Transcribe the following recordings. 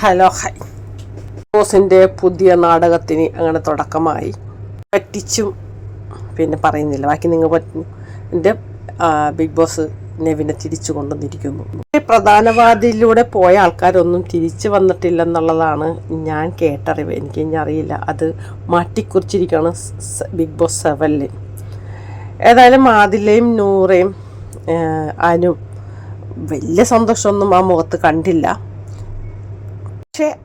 Hello high. ബോസിന്റെ പുതിയ നാടകത്തിന് അങ്ങനെ തുടക്കമായി. പറ്റിച്ചും പിന്നെ പറയുന്നില്ല. ബാക്കി നിങ്ങൾ പറ്റും. എന്റെ ബിഗ് ബോസ് നെവിനെ തിരിച്ചു കൊണ്ടുവന്നിരിക്കുന്നു. ഈ പ്രധാന പോയ ആൾക്കാരൊന്നും തിരിച്ചു വന്നിട്ടില്ലെന്നുള്ളതാണ് ഞാൻ കേട്ടറിവ്. എനിക്ക് ഇനി അറിയില്ല. അത് മാറ്റിക്കുറിച്ചിരിക്കുകയാണ് ബിഗ് ബോസ് സെവനിൽ ഏതായാലും ആദിലയും നൂറയും അനു വലിയ സന്തോഷമൊന്നും ആ മുഖത്ത് കണ്ടില്ല. പക്ഷേ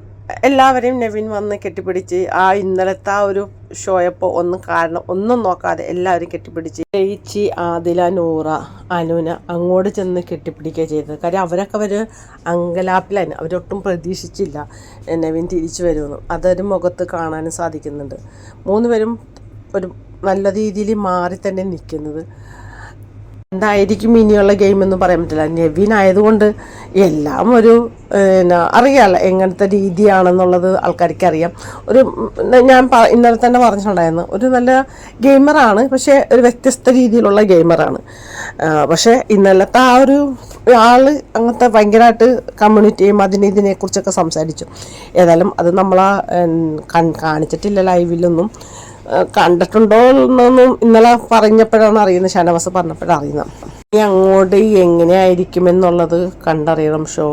എല്ലാവരെയും നെവിൻ വന്ന് കെട്ടിപ്പിടിച്ച് ആ ഇന്നലത്തെ ആ ഒരു ഷോയപ്പോൾ ഒന്നും കാരണം ഒന്നും നോക്കാതെ എല്ലാവരും കെട്ടിപ്പിടിച്ച് ചേച്ചി ആദില നൂറ അനുന അങ്ങോട്ട് ചെന്ന് കെട്ടിപ്പിടിക്കുക ചെയ്തത്. കാര്യം അവരൊക്കെ അവർ അങ്കലാപ്പിലായിരുന്നു. അവരൊട്ടും പ്രതീക്ഷിച്ചില്ല നെവിൻ തിരിച്ചു വരുമെന്ന്. അതൊരു മുഖത്ത് കാണാനും സാധിക്കുന്നുണ്ട്. മൂന്ന് പേരും ഒരു നല്ല രീതിയിൽ മാറി തന്നെ നിൽക്കുന്നത്. എന്തായിരിക്കും ഇനിയുള്ള ഗെയിം എന്ന് പറയാൻ പറ്റില്ല. നെവിൻ ആയതുകൊണ്ട് എല്ലാം ഒരു എന്നാ അറിയാമല്ലോ എങ്ങനത്തെ രീതിയാണെന്നുള്ളത് ആൾക്കാർക്ക് അറിയാം. ഒരു ഞാൻ ഇന്നലെ തന്നെ പറഞ്ഞിട്ടുണ്ടായിരുന്നു ഒരു നല്ല ഗെയിമറാണ് പക്ഷേ ഒരു വ്യത്യസ്ത രീതിയിലുള്ള ഗെയിമറാണ് പക്ഷേ ഇന്നലത്തെ ആ ഒരു ആൾ അങ്ങനത്തെ ഭയങ്കരമായിട്ട് കമ്മ്യൂണിറ്റിയും അതിനെ ഇതിനെക്കുറിച്ചൊക്കെ സംസാരിച്ചു. ഏതായാലും അത് നമ്മളാ കാണിച്ചിട്ടില്ല ലൈവിലൊന്നും കണ്ടിട്ടുണ്ടോ എന്നൊന്നും ഇന്നലെ പറഞ്ഞപ്പോഴാണ് അറിയുന്നത്. ഷാനവാസ് പറഞ്ഞപ്പോഴാണ് അറിയുന്നത്. ഇനി അങ്ങോട്ട് എങ്ങനെയായിരിക്കും എന്നുള്ളത് കണ്ടറിയണം ഷോ.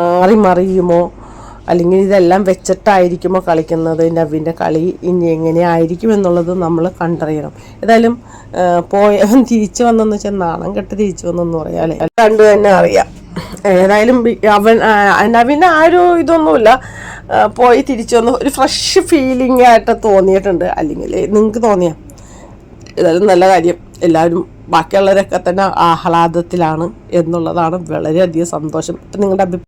മാറി മറിയുമോ? അല്ലെങ്കിൽ ഇതെല്ലാം വെച്ചിട്ടായിരിക്കുമോ കളിക്കുന്നത്? നവീന്റെ കളി ഇനി എങ്ങനെയായിരിക്കും എന്നുള്ളത് നമ്മൾ കണ്ടറിയണം. ഏതായാലും പോയ തിരിച്ചു വന്നെന്ന് വെച്ചാൽ നാണം കെട്ട് തിരിച്ചു വന്നെന്ന് പറയാം അല്ലേ? കണ്ടു തന്നെ അറിയാം. ഏതായാലും അവൻ നവീന ആ ഒരു ഇതൊന്നുമില്ല പോയി തിരിച്ചു വന്ന്. ഒരു ഫ്രഷ് ഫീലിംഗ് ആയിട്ട് തോന്നിയിട്ടുണ്ട്. അല്ലെങ്കിൽ നിങ്ങൾക്ക് തോന്നിയ. ഏതായാലും നല്ല കാര്യം. എല്ലാവരും ബാക്കിയുള്ളവരൊക്കെ തന്നെ ആഹ്ലാദത്തിലാണ് എന്നുള്ളതാണ്. വളരെയധികം സന്തോഷം. ഇപ്പം നിങ്ങളുടെ അഭിപ്രായം